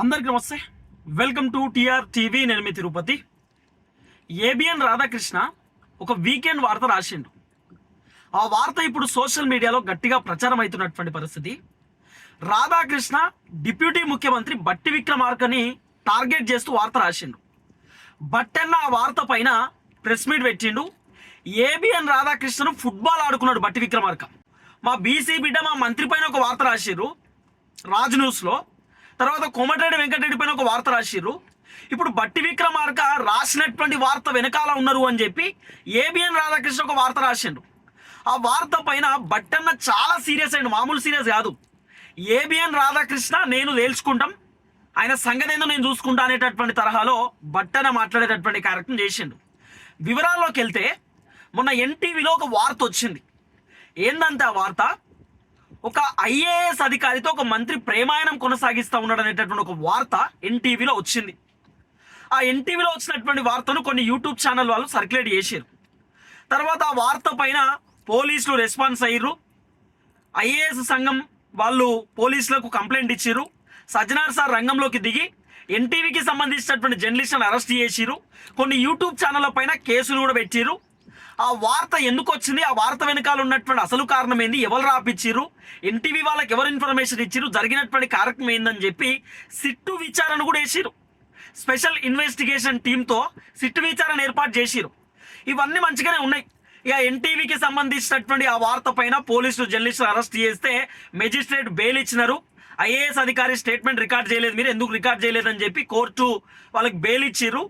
అందరికి నమస్తే. Welcome to TR TV నేను మీ తిరుపతి. ఏబిఎన్ రాధాకృష్ణ ఒక వీకెండ్ వార్త రాసిండు. ఆ వార్త ఇప్పుడు సోషల్ మీడియాలో గట్టిగా ప్రచారం అవుతున్నటువంటి పరిస్థితి. రాధాకృష్ణ డిప్యూటీ ముఖ్యమంత్రి బట్టి విక్రమార్కని టార్గెట్ చేస్తూ వార్త రాసిండు. బట్టన్న ఆ వార్త పైన ప్రెస్ మీట్ పెట్టిండు. ఏబిఎన్ రాధాకృష్ణను ఫుట్బాల్ ఆడుకున్నాడు బట్టి విక్రమార్క. మా బీసీ బిడ్డ మా మంత్రి పైన ఒక వార్త రాసిర్రు రాజ్ న్యూస్లో తర్వాత కోమటిరెడ్డి వెంకటరెడ్డి పైన ఒక వార్త రాసిర్రు. ఇప్పుడు బట్టి విక్రమార్క రాసినటువంటి వార్త వెనకాల ఉన్నారు అని చెప్పి ఏబిఎన్ రాధాకృష్ణ ఒక వార్త రాసిండు ఆ వార్త పైన బట్టన్న చాలా సీరియస్ అయ్యిండు మామూలు సీరియస్ కాదు. ఏబిఎన్ రాధాకృష్ణ నేను తేల్చుకుంటాం ఆయన సంగతి ఏందో నేను చూసుకుంటా అనేటటువంటి తరహాలో బట్టన మాట్లాడేటటువంటి కార్యక్రమం చేసిండు. వివరాల్లోకి వెళ్తే మొన్న ఎన్టీవీలో ఒక వార్త వచ్చింది. ఏందంటే ఆ వార్త? ఒక ఐఏఎస్ అధికారితో ఒక మంత్రి ప్రేమాయణం కొనసాగిస్తూ ఉన్నాడు అనేటటువంటి ఒక వార్త ఎన్టీవీలో వచ్చింది. ఆ ఎన్టీవీలో వచ్చినటువంటి వార్తను కొన్ని యూట్యూబ్ ఛానల్ వాళ్ళు సర్క్యులేట్ చేశారు తర్వాత ఆ వార్త పైన పోలీసులు రెస్పాన్స్ అయ్యారు ఐఏఎస్ సంఘం వాళ్ళు పోలీసులకు కంప్లైంట్ ఇచ్చారు సజ్జనార్ సార్ రంగంలోకి దిగి ఎన్టీవీకి సంబంధించినటువంటి జర్నలిస్టులను అరెస్ట్ చేసిరు కొన్ని యూట్యూబ్ ఛానళ్ళ పైన కేసులు కూడా పెట్టిరు ఆ వార్త ఎందుకు వచ్చింది? ఆ వార్త వెనకాల ఉన్నటువంటి అసలు కారణం ఏంది? ఎవరు రాపిచ్చిరు ఎన్టీవీ వాళ్ళకి ఎవరు ఇన్ఫర్మేషన్ ఇచ్చిరు జరిగినటువంటి కార్యక్రమం ఏందని చెప్పి సిట్టు విచారణ కూడా వేసిరు స్పెషల్ ఇన్వెస్టిగేషన్ టీంతో సిట్టు విచారణ ఏర్పాటు చేసిరు ఇవన్నీ మంచిగానే ఉన్నాయి. ఇక ఎన్టీవీకి సంబంధించినటువంటి ఆ వార్త పైన పోలీసులు జర్నలిస్టులు అరెస్ట్ చేస్తే మెజిస్ట్రేట్ బెయిల్ ఇచ్చినారు. ఐఏఎస్ అధికారి స్టేట్మెంట్ రికార్డ్ చేయలేదు. మీరు ఎందుకు రికార్డ్ చేయలేదని చెప్పి కోర్టు వాళ్ళకి బెయిల్ ఇచ్చిర్రు.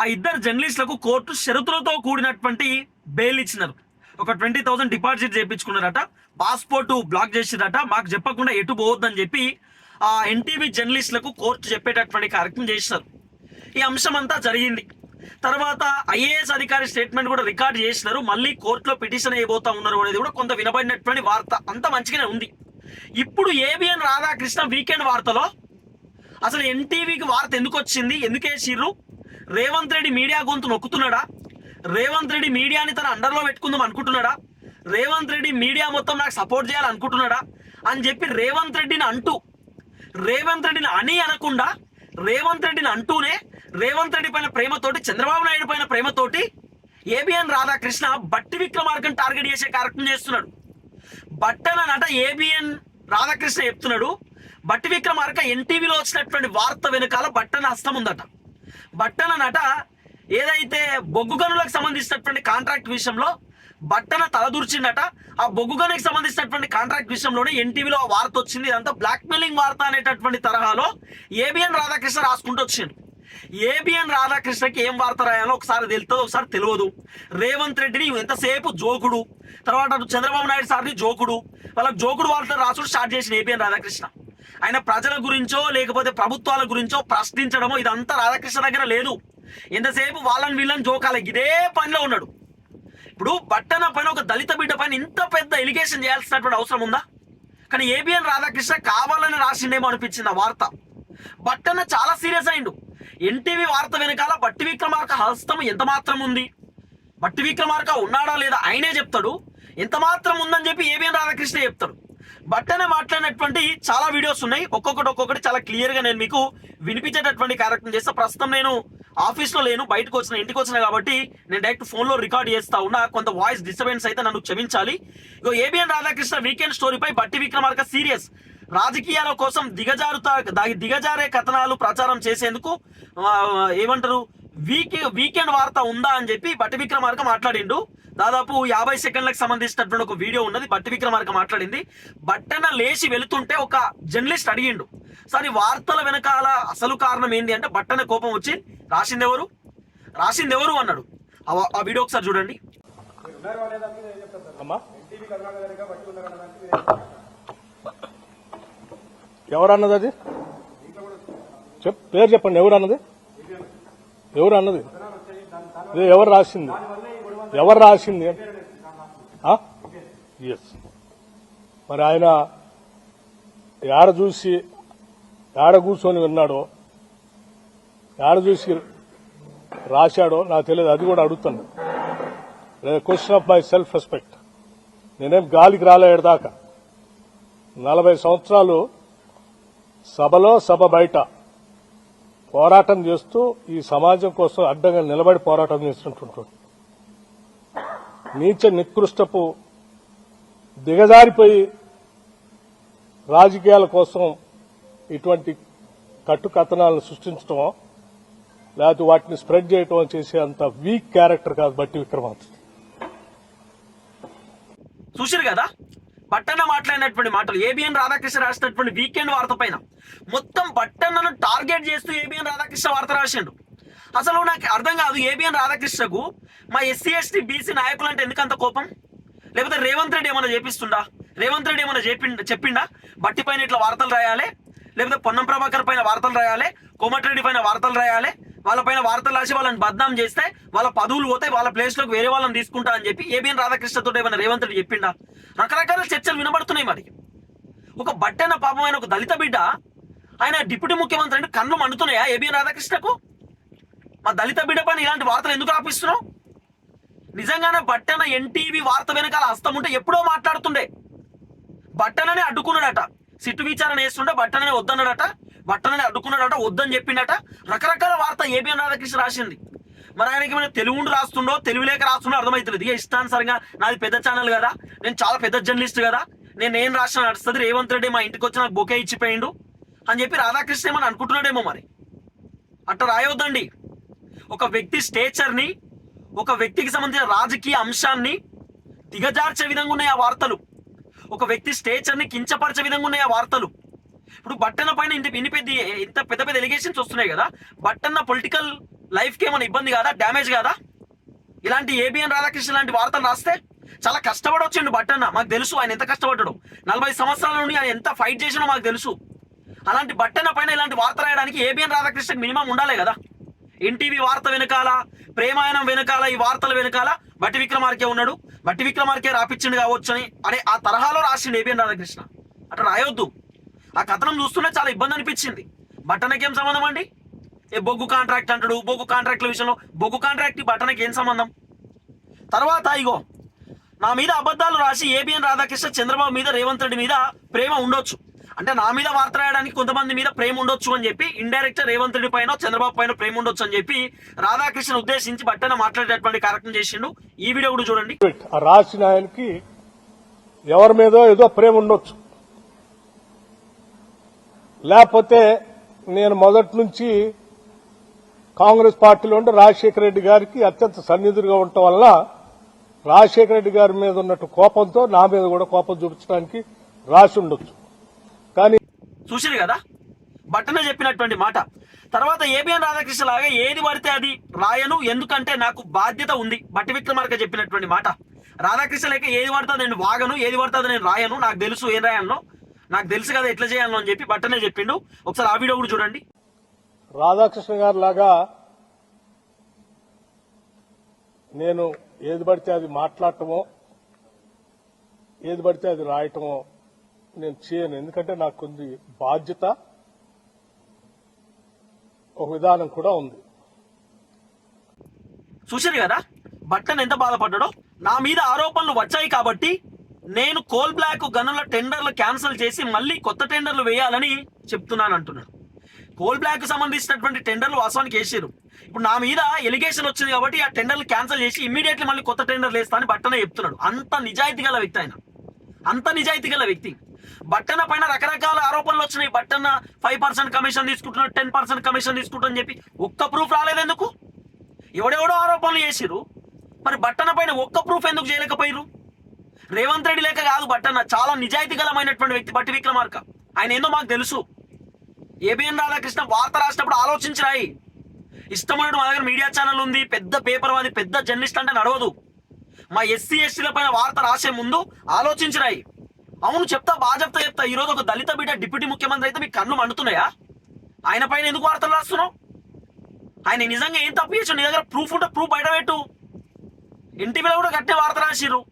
ఆ ఇద్దరు జర్నలిస్టులకు కోర్టు షరతులతో కూడినటువంటి బెయిల్ ఇచ్చినారు. ఒక ట్వంటీ థౌసండ్ డిపాజిట్ చేయించుకున్నారట. పాస్పోర్ట్ బ్లాక్ చేసిరట మాకు చెప్పకుండా ఎటు పోవద్దని చెప్పి ఆ ఎన్టీవీ జర్నలిస్టులకు కోర్టు చెప్పేటటువంటి కార్యక్రమం చేసినారు. ఈ అంశం అంతా జరిగింది. తర్వాత ఐఏఎస్ అధికారి స్టేట్మెంట్ కూడా రికార్డ్ చేసినారు. మళ్ళీ కోర్టులో పిటిషన్ అయిపోతా ఉన్నారు అనేది కూడా కొంత వినబడినటువంటి వార్త. అంత మంచిగానే ఉంది. ఇప్పుడు ఏబిఎన్ రాధాకృష్ణ వీకెండ్ వార్తలో అసలు ఎన్టీవీకి వార్త ఎందుకు వచ్చింది? ఎందుకు వేసిర్రు? రేవంత్ రెడ్డి మీడియా గొంతు నొక్కుతున్నాడా? రేవంత్ రెడ్డి మీడియాని తన అండర్లో పెట్టుకుందాం అనుకుంటున్నాడా? రేవంత్ రెడ్డి మీడియా మొత్తం నాకు సపోర్ట్ చేయాలనుకుంటున్నాడా అని చెప్పి రేవంత్ రెడ్డిని అంటూ రేవంత్ రెడ్డిని అని అనకుండా రేవంత్ రెడ్డిని అంటూనే రేవంత్ రెడ్డి పైన ప్రేమతోటి చంద్రబాబు నాయుడు పైన ప్రేమతోటి ఏబిఎన్ రాధాకృష్ణ బట్టి విక్రమార్కన్ టార్గెట్ చేసే కార్యక్రమం చేస్తున్నాడు. బట్టన నట ఏబిఎన్ రాధాకృష్ణ చెప్తున్నాడు బట్టి విక్రమార్క ఎన్టీవీలో వచ్చినటువంటి వార్త వెనకాల బట్టన హస్తం ఉందట. బట్టన నట ఏదైతే బొగ్గు గనులకు సంబంధించినటువంటి కాంట్రాక్ట్ విషయంలో బట్టన తలదూర్చిందట ఆ బొగ్గు గనులకు సంబంధించినటువంటి కాంట్రాక్ట్ విషయంలోనే ఎన్టీవీలో ఆ వార్త వచ్చింది. ఇదంతా బ్లాక్మెయిలింగ్ వార్త అనేటటువంటి తరహాలో ఏబిఎన్ రాధాకృష్ణ రాసుకుంటూ వచ్చిండు. ఏబిఎన్ రాధాకృష్ణకి ఏం వార్త రాయాలో ఒకసారి తెలుస్తుంది ఒకసారి తెలియదు. రేవంత్ రెడ్డిని ఎంతసేపు జోకుడు. తర్వాత చంద్రబాబు నాయుడు సార్ని జోకుడు. వాళ్ళకి జోకుడు వార్తలు రాసుడు స్టార్ట్ చేసిన ఏబిఎన్ రాధాకృష్ణ. ఆయన ప్రజల గురించో లేకపోతే ప్రభుత్వాల గురించో ప్రశ్నించడమో ఇదంతా రాధాకృష్ణ దగ్గర లేదు. ఎంతసేపు వాళ్ళని వీళ్ళని జోకాలి ఇదే పనిలో ఉన్నాడు. ఇప్పుడు బట్టన పైన ఒక దళిత బిడ్డ పైన ఇంత పెద్ద ఎలిగేషన్ చేయాల్సినటువంటి అవసరం ఉందా? కానీ ఏబిఎన్ రాధాకృష్ణ కావాలని రాసిండేమో అనిపించింది ఆ వార్త. బట్టన్న చాలా సీరియస్ అయిండు. ఎన్టీవీ వార్త వెనకాల బట్టి విక్రమార్క హస్తం ఎంత మాత్రం ఉంది? బట్టి విక్రమార్క ఉన్నాడా లేదా? ఆయనే చెప్తాడు. ఎంత మాత్రం ఉందని చెప్పి ఏబిఎన్ రాధాకృష్ణ చెప్తాడు. బట్టనే మాట్లాడినటువంటి చాలా వీడియోస్ ఉన్నాయి. ఒక్కొక్కటి ఒక్కొక్కటి చాలా క్లియర్గా నేను మీకు వినిపించేటటువంటి కార్యక్రమం చేస్తా. ప్రస్తుతం నేను ఆఫీస్లో లేను బయటకు వచ్చిన ఇంటికి వచ్చిన కాబట్టి నేను డైరెక్ట్ ఫోన్లో రికార్డ్ చేస్తా ఉన్నా. కొంత వాయిస్ డిస్టర్బెన్స్ అయితే నన్ను క్షమించాలి. ఇగో ఏబిఎన్ రాధాకృష్ణ వీకెండ్ స్టోరీపై బట్టి విక్రమార్క సీరియస్ రాజకీయాల కోసం దిగజారుతా దా- దిగజారే కథనాలు ప్రచారం చేసేందుకు ఏమంటారు వీక్ వీకెండ్ వార్త ఉందా అని చెప్పి బట్టి విక్రమార్క మాట్లాడిండు. దాదాపు యాభై సెకండ్లకు సంబంధించినటువంటి ఒక వీడియో ఉన్నది బట్టి విక్రమార్క మాట్లాడింది. బట్టన లేచి వెళుతుంటే ఒక జర్నలిస్ట్ అడిగిండు సార్ వార్తల వెనకాల అసలు కారణం ఏంది? అంటే బట్టన కోపం వచ్చి రాసింది ఎవరు? రాసింది ఎవరు? అన్నాడు. ఆ- వీడియో ఒకసారి చూడండి. ఎవరన్నది ఎవరు అన్నది అది? చెప్ పేరు చెప్పండి. ఎవరు అన్నది ఎవరు అన్నది ఎవరు రాసింది? ఎవరు రాసింది? ఎస్ మరి ఆయన ఏడ చూసి ఏడ కూర్చొని విన్నాడో? ఏడ చూసి రాశాడో? నాకు తెలియదు. అది కూడా అడుగుతాను. Question of my self respect నేనేం గాలికి రాలేడు దాకా. నలభై సంవత్సరాలు సభలో సభ బయట పోరాటం చేస్తూ ఈ సమాజం కోసం అడ్డంగా నిలబడి పోరాటం చేస్తుంటుంటాడు నీచ నికృష్టపు దిగజారిపోయి రాజకీయాల కోసం ఇటువంటి కట్టుకథనాలను సృష్టించడం లేకపోతే వాటిని స్ప్రెడ్ చేయటం చేసే అంత వీక్ క్యారెక్టర్ కాదు బట్టి విక్రమార్క చూసారు కదా? బట్టన్న మాట్లాడినటువంటి మాటలు ఏబిఎన్ రాధాకృష్ణ రాసినటువంటి వీకెండ్ వార్త పైన. మొత్తం బట్టన్నను టార్గెట్ చేస్తూ ఏబిఎన్ రాధాకృష్ణ వార్త రాసిండు. అసలు నాకు అర్థం కాదు ఏబిఎన్ రాధాకృష్ణకు మా ఎస్సీ ఎస్టీ బీసీ నాయకులు అంటే ఎందుకంత కోపం? లేకపోతే రేవంత్ రెడ్డి ఏమైనా చేపిస్తుందా రేవంత్ రెడ్డి ఏమైనా చెప్పి చెప్పిండా? బట్టి పైన ఇట్లా వార్తలు రాయాలి? లేకపోతే పొన్నం ప్రభాకర్ పైన వార్తలు రాయాలి? కోమటిరెడ్డి పైన వార్తలు రాయాలి? వాళ్ళ పైన వార్తలు రాసి వాళ్ళని బద్నాం చేస్తే వాళ్ళ పదవులు పోతాయి వాళ్ళ ప్లేస్లోకి వేరే వాళ్ళని తీసుకుంటా అని చెప్పి ఏబిఎన్ రాధాకృష్ణతో ఏమైనా రేవంత్ రెడ్డి చెప్పిండా? రకరకాల చర్చలు వినబడుతున్నాయి మరి. ఒక బట్టన పాపం ఆయన ఒక దళిత బిడ్డ ఆయన డిప్యూటీ ముఖ్యమంత్రి అంటే కన్ను మండుతున్నాయా ఏబిఎన్ రాధాకృష్ణకు? మా దళిత బిడ్డ పని ఇలాంటి వార్తలు ఎందుకు ఆపిస్తున్నావు నిజంగానే బట్టన ఎన్టీవీ వార్త వెనకాల హస్తం ఉంటే ఎప్పుడో మాట్లాడుతుండే. బట్టననే అడ్డుకున్నాడట. సిట్టు విచారణ వేస్తుంటే బట్టననే వద్దన్నాడట. బట్టననే అడ్డుకున్నాడట వద్దని చెప్పిండట. రకరకాల వార్త ఏబిఎన్ రాధాకృష్ణ రాసింది. మరి ఆయనకి ఏమైనా తెలుగు రాస్తుండో తెలుగు లేక రాస్తుండో అర్థమవుతుంది ఇక ఇష్టానుసారంగా నాది పెద్ద ఛానల్ కదా నేను చాలా పెద్ద జర్నలిస్ట్ కదా నేను ఏం రాసిన నడుస్తుంది. రేవంత్ రెడ్డి మా ఇంటికి వచ్చి నాకు బొకే ఇచ్చిపోయిండు అని చెప్పి రాధాకృష్ణ ఏమని అనుకుంటున్నాడేమో మరి? అట్లా రాయొద్దండి. ఒక వ్యక్తి స్టేచర్ని ఒక వ్యక్తికి సంబంధించిన రాజకీయ అంశాన్ని దిగజార్చే విధంగా ఉన్నాయి ఆ వార్తలు. ఒక వ్యక్తి స్టేచర్ని కించపరిచే విధంగా ఉన్నాయి ఆ వార్తలు. ఇప్పుడు బట్టన్న పైన ఇంత ఇన్ని పెద్ద ఇంత పెద్ద పెద్ద ఎలిగేషన్స్ వస్తున్నాయి కదా బట్టన్న పొలిటికల్ లైఫ్కి ఏమైనా ఇబ్బంది కాదా డ్యామేజ్ కాదా? ఇలాంటి ఏబిఎన్ రాధాకృష్ణ లాంటి వార్తలు రాస్తే చాలా కష్టపడి వచ్చిండు బట్టన్న మాకు తెలుసు ఆయన ఎంత కష్టపడ్డాడు. నలభై సంవత్సరాల నుండి ఆయన ఎంత ఫైట్ చేసినో మాకు తెలుసు. అలాంటి బట్టన్న పైన ఇలాంటి వార్త రాయడానికి ఏబిఎన్ రాధాకృష్ణకి మినిమం ఉండాలి కదా. ఎన్టీవీ వార్త వెనకాల ప్రేమాయణం వెనకాల ఈ వార్తల వెనకాల బట్టి విక్రమార్కే ఉన్నాడు. బట్టి విక్రమార్కే రాపిచ్చిండు కావచ్చు అని అనే ఆ తరహాలో రాసిండు ఏబిఎన్ రాధాకృష్ణ. అట్లా రాయొద్దు. ఆ కథనం చూస్తుంటే చాలా ఇబ్బంది అనిపించింది. బట్టనకేం సంబంధం అండి? ఏ బొగ్గు కాంట్రాక్ట్ అంటాడు. బొగ్గు కాంట్రాక్ట్ల విషయంలో బొగ్గు కాంట్రాక్ట్ బట్టనకి ఏం సంబంధం? తర్వాత ఇగో నా మీద అబద్ధాలు రాసి ఏబిఎన్ రాధాకృష్ణ చంద్రబాబు మీద రేవంత్ రెడ్డి మీద ప్రేమ ఉండొచ్చు. అంటే నా మీద వార్త రాయడానికి కొంతమంది మీద ప్రేమ ఉండొచ్చు అని చెప్పి ఇండైరెక్ట్ రేవంత్ రెడ్డి పైన చంద్రబాబు పైన ప్రేమ ఉండొచ్చు అని చెప్పి రాధాకృష్ణ ఉద్దేశించి బట్టన మాట్లాడేటువంటి కార్యక్రమం చేసిండు. ఈ వీడియో కూడా చూడండి. రాసిన ఆయనకి ఎవరి మీదో ఏదో ప్రేమ ఉండొచ్చు. లేకపోతే నేను మొదటి నుంచి కాంగ్రెస్ పార్టీలో ఉండి రాజశేఖర రెడ్డి గారికి అత్యంత సన్నిధులుగా ఉండటం వల్ల రాజశేఖర రెడ్డి గారి మీద ఉన్నట్టు కోపంతో నా మీద కూడా కోపం చూపించడానికి రాసి ఉండొచ్చు. చూసిరు కదా? బట్టన చెప్పినటువంటి మాట. తర్వాత ఏబిఎన్ రాధాకృష్ణ లాగా ఏది పడితే అది రాయను ఎందుకంటే నాకు బాధ్యత ఉంది. బట్టి విక్రమార్క చెప్పినటువంటి మాట. రాధాకృష్ణ లేక ఏది పడుతుంది నేను వాగను ఏది పడుతుంది నేను రాయను నాకు తెలుసు ఏం రాయను నాకు తెలుసు కదా ఎట్లా చేయాలను అని చెప్పి బట్టనే చెప్పిండు. ఒకసారి ఆ వీడియో కూడా చూడండి. రాధాకృష్ణ గారు లాగా నేను ఏది పడితే అది మాట్లాడటమో ఏది పడితే అది రాయటమో నేను చేయను. ఎందుకంటే నాకు కొంది బాధ్యత ఒక విధానం కూడా ఉంది. చూశారు కదా? బట్టన్ ఎంత బాధపడ్డాడో? నా మీద ఆరోపణలు వచ్చాయి కాబట్టి నేను కోల్ బ్లాక్ గనుల టెండర్లు క్యాన్సిల్ చేసి మళ్ళీ కొత్త టెండర్లు వేయాలని చెప్తున్నాను అంటున్నాడు. కోల్ బ్లాక్ సంబంధించినటువంటి టెండర్లు వాస్తవానికి వేసారు ఇప్పుడు నా మీద ఎలిగేషన్ వచ్చింది కాబట్టి ఆ టెండర్లు క్యాన్సిల్ చేసి ఇమీడియట్లీ మళ్ళీ కొత్త టెండర్లు వేస్తా అని బట్టనే చెప్తున్నాడు. అంత నిజాయితీ గల వ్యక్తి ఆయన. అంత నిజాయితీ గల వ్యక్తి. బట్టన పైన రకరకాల ఆరోపణలు వచ్చినాయి. బట్టన్న ఫైవ్ పర్సెంట్ కమిషన్ తీసుకుంటున్నాడు టెన్ పర్సెంట్ కమిషన్ తీసుకుంటాడని చెప్పి ఒక్క ప్రూఫ్ రాలేదు ఎందుకు ఎవడెవడో ఆరోపణలు చేసిరు మరి బట్టన పైన ఒక్క ప్రూఫ్ ఎందుకు చేయలేకపోయారు రేవంత్ రెడ్డి లేక కాదు బట్టన్న చాలా నిజాయితీ గలమైనటువంటి వ్యక్తి బట్టి విక్రమార్క. ఆయన ఏందో మాకు తెలుసు. ఏబిఎన్ రాధాకృష్ణ వార్త రాసినప్పుడు ఆలోచించి రాయి ఇష్టమైనట్టు మా దగ్గర మీడియా ఛానల్ ఉంది పెద్ద పేపర్ అది పెద్ద జర్నలిస్ట్ అంటే నడవదు. మా ఎస్సీ ఎస్టీల పైన వార్త రాసే ముందు ఆలోచించి రాయి అవును చెప్తా బాగా చెప్తా చెప్తా. ఈరోజు ఒక దళిత బిడ్డ డిప్యూటీ ముఖ్యమంత్రి అయితే మీకు కళ్ళు మండుతున్నాయా? ఆయన పైన ఎందుకు వార్తలు రాస్తున్నావు? ఆయన నిజంగా ఏం తప్పు చేసాడు? నీ దగ్గర ప్రూఫ్ ఉంటే ప్రూఫ్ బయట పెట్టు. ఎన్టీవీలో కూడా గట్టే వార్త రాసిర్రు.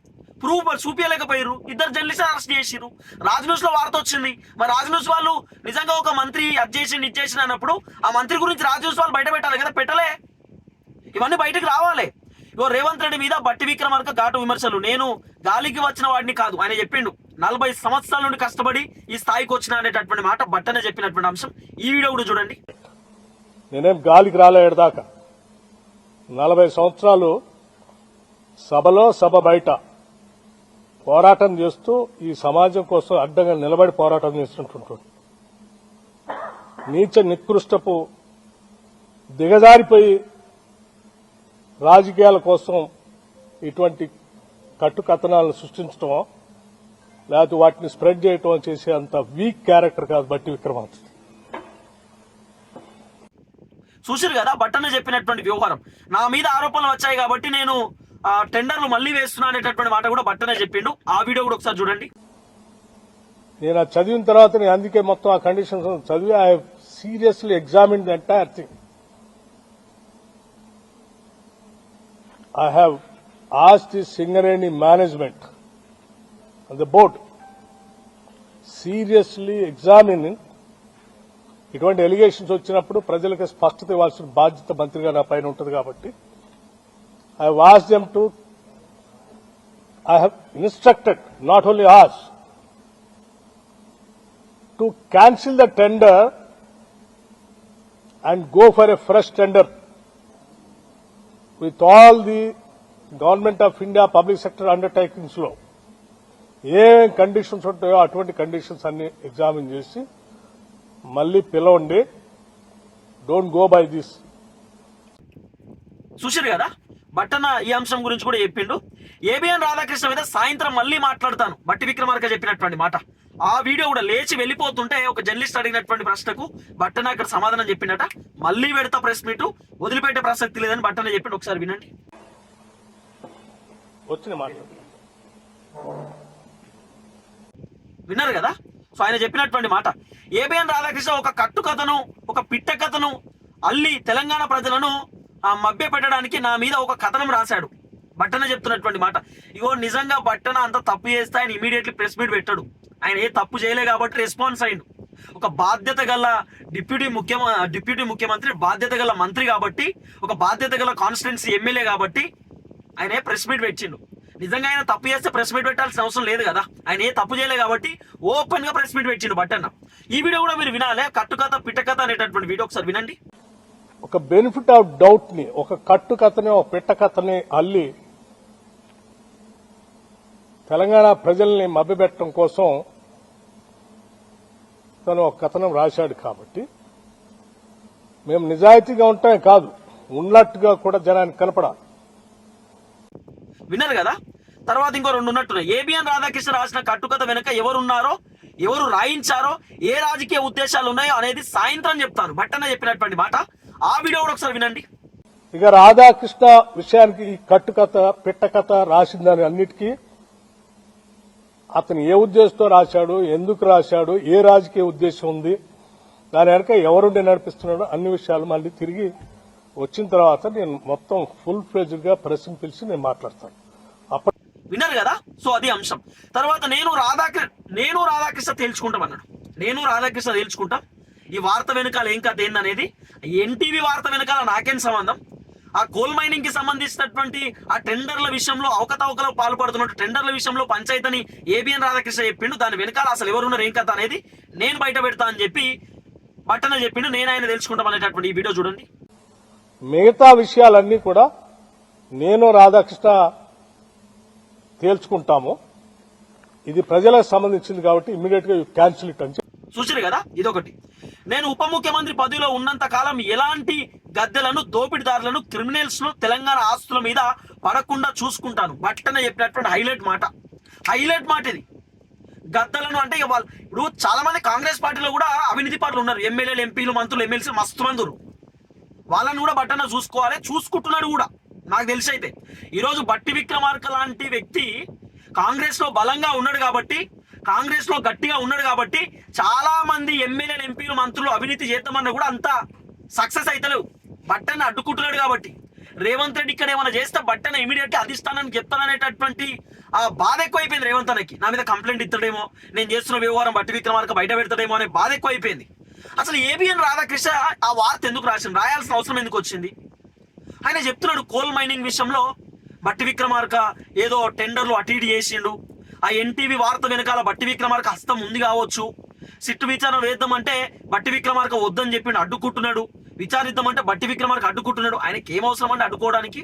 ప్రూఫ్ చూపించలేకపోయారు ఇద్దరు జర్నలిస్ట్ అరెస్ట్ చేసిర్రు. రాజ్ న్యూస్లో వార్త వచ్చింది. మరి రాజ్ న్యూస్ వాళ్ళు నిజంగా ఒక మంత్రి అది చేసి ఇది చేసిన అన్నప్పుడు ఆ మంత్రి గురించి రాజ్ న్యూస్ వాళ్ళు బయట పెట్టాలి కదా? పెట్టలే. ఇవన్నీ బయటకు రావాలి. ఇగో రేవంత్ రెడ్డి మీద బట్టి విక్రమార్క ఘాటు విమర్శలు. నేను గాలికి వచ్చిన వాడిని కాదు. ఆయన చెప్పిండు. నలభై సంవత్సరాల నుండి కష్టపడి ఈ స్థాయికి వచ్చిన అనేటటువంటి మాట బట్టనే చెప్పినటువంటి అంశం ఈ వీడియో కూడా చూడండి. నేనేం గాలికి రాలేడు దాకా నలభై సంవత్సరాలు సభలో సభ బయట పోరాటం చేస్తూ ఈ సమాజం కోసం అడ్డంగా నిలబడి పోరాటం చేస్తుంటుంటాడు నీచ నికృష్టపు దిగజారిపోయి రాజకీయాల కోసం ఇటువంటి కట్టుకథనాలను సృష్టించడం లేకపోతే వాటిని స్ప్రెడ్ చేయటం చేసే అంత వీక్ క్యారెక్టర్ కాదు బట్టి విక్రమార్క చూసిరు కదా బట్టనే చెప్పినటువంటి వ్యవహారం. నా మీద ఆరోపణలు వచ్చాయి కాబట్టి నేను ఆ, టెండర్లు మళ్ళీ వేస్తున్నా అనేటటువంటి మాట కూడా బట్టనే చెప్పిండు. ఆ వీడియో కూడా ఒకసారి చూడండి. నేను అది చదివిన తర్వాత నేను అందుకే మొత్తం ఆ కండిషన్స్ చదివి I seriously examine the entire thing I have as the Singareni management the board seriously examine ఇటువంటి ఎలిగేషన్స్ వచ్చినప్పుడు ప్రజలకు స్పష్టత ఇవ్వాల్సిన బాధ్యత మంత్రిగా నా పైన ఉంటుంది కాబట్టి I was them to I have instructed not only us to cancel the tender and go for a fresh tender with all the government of India public sector undertakings లో ఏ కండిషన్స్ ఉంటాయో అటువంటి కండిషన్స్ అన్ని examine చేసి మళ్ళీ పిలవండి. Don't go by this చూసిరు కదా? బట్టన ఈ అంశం గురించి కూడా చెప్పిండు. ఏబిఎన్ రాధాకృష్ణ మీద సాయంత్రం మళ్ళీ మాట్లాడతాను. బట్టి విక్రమార్క చెప్పినటువంటి మాట. ఆ వీడియో కూడా లేచి వెళ్ళిపోతుంటే ఒక జర్నలిస్ట్ అడిగినటువంటి ప్రశ్నకు బట్టన అక్కడ సమాధానం చెప్పిండట మళ్ళీ పెడతా ప్రెస్ మీట్. వదిలిపెట్టే ప్రసక్తి లేదని బట్టన చెప్పిండు. ఒకసారి వినండి. వచ్చిన మాట. విన్నారు కదా? సో ఆయన చెప్పినటువంటి మాట. ఏబిఎన్ రాధాకృష్ణ ఒక కట్టు కథను ఒక పిట్ట కథను అల్లి తెలంగాణ ప్రజలను మభ్య పెట్టడానికి నా మీద ఒక కథనం రాశాడు. బట్టన చెప్తున్నటువంటి మాట. ఇగో నిజంగా బట్టన అంత తప్పు చేస్తే ఆయన ఇమీడియట్లీ ప్రెస్ మీట్ పెట్టాడు. ఆయన ఏ తప్పు చేయలే కాబట్టి రెస్పాన్స్ అయిండు. ఒక బాధ్యత గల డిప్యూటీ ముఖ్యమ డిప్యూటీ ముఖ్యమంత్రి బాధ్యత గల మంత్రి కాబట్టి ఒక బాధ్యత గల కాన్స్టిట్యున్సీ ఎమ్మెల్యే కాబట్టి ఆయన ప్రెస్ మీట్ పెట్టిండు. నిజంగా ఆయన తప్పు చేస్తే ప్రెస్ మీట్ పెట్టాల్సిన అవసరం లేదు కదా. ఆయన ఏ తప్పు చేయలే కాబట్టి ఓపెన్గా ప్రెస్ మీట్ పెట్టిండు బట్టన్న ఈ వీడియో కూడా మీరు వినాలే. కట్టుకథ పిట్టకథ అనేటటువంటి వీడియో ఒకసారి వినండి. ఒక బెనిఫిట్ ఆఫ్ డౌట్ని ఒక కట్టు కథని ఒక పిట్ట కథని అల్లి తెలంగాణ ప్రజల్ని మభ్యపెట్టడం కోసం తను ఒక కథనం రాశాడు కాబట్టి మేము నిజాయితీగా ఉంటాం కాదు. ఉన్నట్టుగా కూడా జనానికి కనపడాలి. విన్నారు కదా? తర్వాత ఇంకో రెండు ఉన్నట్టున్నాయి. ఏబిఎన్ రాధాకృష్ణ రాసిన కట్టుకథ వెనుక ఎవరున్నారో ఎవరు రాయించారో ఏ రాజకీయ ఉద్దేశాలు ఉన్నాయో అనేది సాయంత్రం చెప్తాను బట్టన్న చెప్పినటువంటి మాట. ఆ వీడియో కూడా ఒకసారి వినండి. ఇక రాధాకృష్ణ విషయానికి కట్టుకథ పిట్టకథ రాసిందని అన్నిటికీ అతను ఏ ఉద్దేశంతో రాశాడు ఎందుకు రాశాడు ఏ రాజకీయ ఉద్దేశం ఉంది దాని వెనక ఎవరుండి నడిపిస్తున్నాడో అన్ని విషయాలు మళ్ళీ తిరిగి వచ్చిన తర్వాత నేను మొత్తం ఫుల్ ఫ్లెజ్డ్గా గా పిలిచి నేను మాట్లాడతాను. అప్పటి విన్నారు కదా? సో అది అంశం. తర్వాత నేను రాధాకృష్ణ నేను రాధాకృష్ణ తేల్చుకుంటాం అన్నాడు నేను రాధాకృష్ణ తేల్చుకుంటాం. ఈ వార్త వెనకాల ఏం కథ ఏందనేది? ఎన్టీవీ వార్త వెనకాల నాకేం సంబంధం? ఆ కోల్ మైనింగ్కి సంబంధించినటువంటి ఆ టెండర్ల విషయంలో అవకతవకలకు పాల్పడుతున్నట్టు టెండర్ల విషయంలో పంచాయతీని ఏబిఎన్ రాధాకృష్ణ చెప్పిండు. దాని వెనకాల అసలు ఎవరున్నారు ఏం కథ అనేది నేను బయట పెడతా అని చెప్పి బట్టన చెప్పిండు. నేను ఆయన తెలుసుకుంటాం అనేటటువంటి ఈ వీడియో చూడండి. మిగతా విషయాలన్నీ కూడా నేను రాధాకృష్ణ తేల్చుకుంటామో ఇది ప్రజలకు సంబంధించింది కాబట్టి ఇమ్మీడియట్గా క్యాన్సిల్ ఇట్ అని చెప్పి. చూసిరు కదా? ఇదొకటి. నేను ఉప ముఖ్యమంత్రి పదవిలో ఉన్నంత కాలం ఎలాంటి గద్దెలను దోపిడిదారులను క్రిమినల్స్ను తెలంగాణ ఆస్తుల మీద పడకుండా చూసుకుంటాను. బట్టన చెప్పినటువంటి హైలైట్ మాట. హైలైట్ మాట ఇది. గద్దలను అంటే వాళ్ళు ఇప్పుడు చాలా మంది కాంగ్రెస్ పార్టీలో కూడా అవినీతి పార్టీలు ఉన్నారు. ఎమ్మెల్యేలు ఎంపీలు మంత్రులు ఎమ్మెల్సీ మస్తు మందులు వాళ్ళని కూడా బట్టన చూసుకోవాలి. చూసుకుంటున్నాడు కూడా. నాకు తెలిసి అయితే. ఈరోజు బట్టి విక్రమార్క లాంటి వ్యక్తి కాంగ్రెస్లో బలంగా ఉన్నాడు కాబట్టి కాంగ్రెస్లో గట్టిగా ఉన్నాడు కాబట్టి చాలా మంది ఎమ్మెల్యేలు ఎంపీలు మంత్రులు అవినీతి చేద్దామన్నా కూడా అంత సక్సెస్ అయితలేవు. బట్టన అడ్డుకుంటున్నాడు కాబట్టి. రేవంత్ రెడ్డి ఇక్కడ ఏమైనా చేస్తే బట్టన ఇమీడియట్గా అధిష్టానానికి చెప్తాననేటటువంటి ఆ బాధ ఎక్కువైపోయింది రేవంత్ అన్నకి. నా మీద కంప్లైంట్ ఇస్తాడేమో నేను చేస్తున్న వ్యవహారం బట్టి విక్రమార్క బయట పెడతాడేమో అనే బాధ ఎక్కువైపోయింది. అసలు ఏబిఎన్ రాధాకృష్ణ ఆ వార్త ఎందుకు రాసింది రాయాల్సిన అవసరం ఎందుకు వచ్చింది? ఆయన చెప్తున్నాడు కోల్ మైనింగ్ విషయంలో బట్టి విక్రమార్క ఏదో టెండర్లు అటు ఇటు చేసిండు. ఆ ఎన్టీవీ వార్త వెనకాల బట్టి విక్రమార్క హస్తం ఉంది కావచ్చు. సిట్టు విచారణ వేద్దామంటే బట్టి విక్రమార్క వద్దని చెప్పిండు అడ్డుకుంటున్నాడు. విచారిద్దామంటే బట్టి విక్రమార్క అడ్డుకుంటున్నాడు. ఆయనకి ఏం అవసరం అండి అడ్డుకోవడానికి?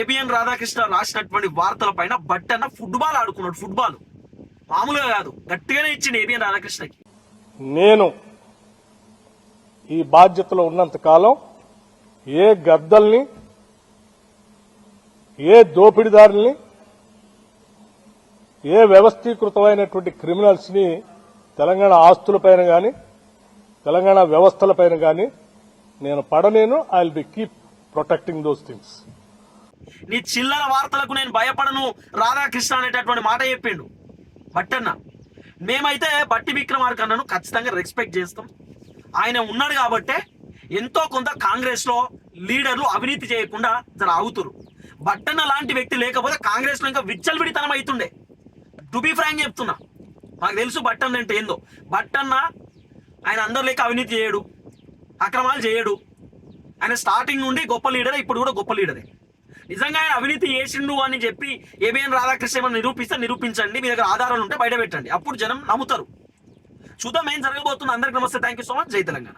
ఏబిఎన్ రాధాకృష్ణ రాసినటువంటి వార్తల పైన బట్టి అన్న ఫుట్బాల్ ఆడుకున్నాడు ఫుట్బాల్. మామూలుగా కాదు గట్టిగానే ఇచ్చింది ఏబిఎన్ రాధాకృష్ణకి. నేను ఈ బాధ్యతలో ఉన్నంత కాలం ఏ గద్దల్ని ఏ దోపిడిదారుల్ని ఏ వ్యవస్థీకృతమైనటువంటి క్రిమినల్స్ని తెలంగాణ ఆస్తులపైన కానీ తెలంగాణ వ్యవస్థలపైన కానీ నేను పడనేను I will be keep protecting those things నీ చిల్లర వార్తలకు నేను భయపడను. రాధాకృష్ణ అనేటటువంటి మాట చెప్పిండు. బట్టన్న మేమైతే బట్టి విక్రమార్కన్నను ఖచ్చితంగా రెస్పెక్ట్ చేస్తాం. ఆయన ఉన్నాడు కాబట్టే ఎంతో కొంత కాంగ్రెస్లో లీడర్లు అవినీతి చేయకుండా జర ఆగుతురు. బట్టన్న లాంటి వ్యక్తి లేకపోతే కాంగ్రెస్లో ఇంకా విచ్చలవిడితనం అవుతుండే టు బీ ఫ్రాంక్ చెప్తున్నా. మాకు తెలుసు బట్టన్న అంటే ఏందో. బట్టన్న ఆయన అందరు లేక అవినీతి చేయడు. అక్రమాలు చేయడు. ఆయన స్టార్టింగ్ నుండి గొప్ప లీడరే ఇప్పుడు కూడా గొప్ప లీడరే. నిజంగా ఆయన అవినీతి చేసిండు అని చెప్పి ఏబిఎన్ రాధాకృష్ణ ఏమైనా నిరూపిస్తే నిరూపించండి. మీ దగ్గర ఆధారాలు ఉంటే బయట పెట్టండి. అప్పుడు జనం నమ్ముతారు. చూద్దాం ఏం జరగబోతుంది. అందరికి నమస్తే. థ్యాంక్ యూ సో మచ్ జై తెలంగాణ.